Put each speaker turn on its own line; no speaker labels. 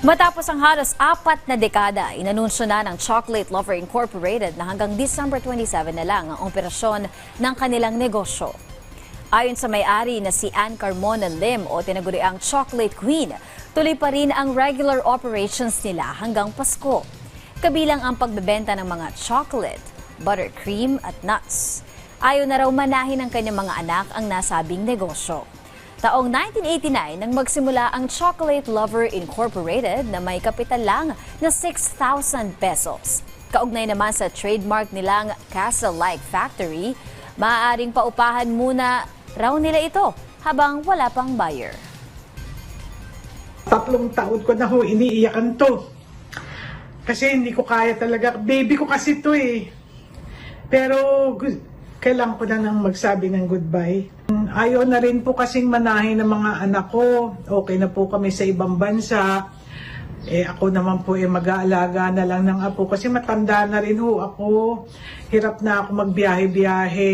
Matapos ang halos apat na dekada, inanunsyo na ng Chocolate Lover Incorporated na hanggang December 27 na lang ang operasyon ng kanilang negosyo. Ayon sa may-ari na si Ann Carmona Lim o tinaguriang Chocolate Queen, tuloy pa rin ang regular operations nila hanggang Pasko. Kabilang ang pagbebenta ng mga chocolate, buttercream at nuts. Ayaw na raw manahin ng kanyang mga anak ang nasabing negosyo. Taong 1989 nang magsimula ang Chocolate Lover Incorporated na may kapital lang na 6,000 pesos. Kaugnay naman sa trademark nilang Castle-like Factory, maaaring paupahan muna raw nila ito habang wala pang buyer.
Tatlong taon ko na ho, iniiyakan to. Kasi hindi ko kaya talaga. Baby ko kasi to eh. Pero kailangan ko na nang magsabi ng goodbye. Ayaw na rin po kasing manahin ng mga anak ko. Okay na po kami sa ibang bansa. Eh ako naman po eh mag-aalaga na lang ng apo kasi matanda na rin ho ako. Hirap na ako magbiyahe-biyahe.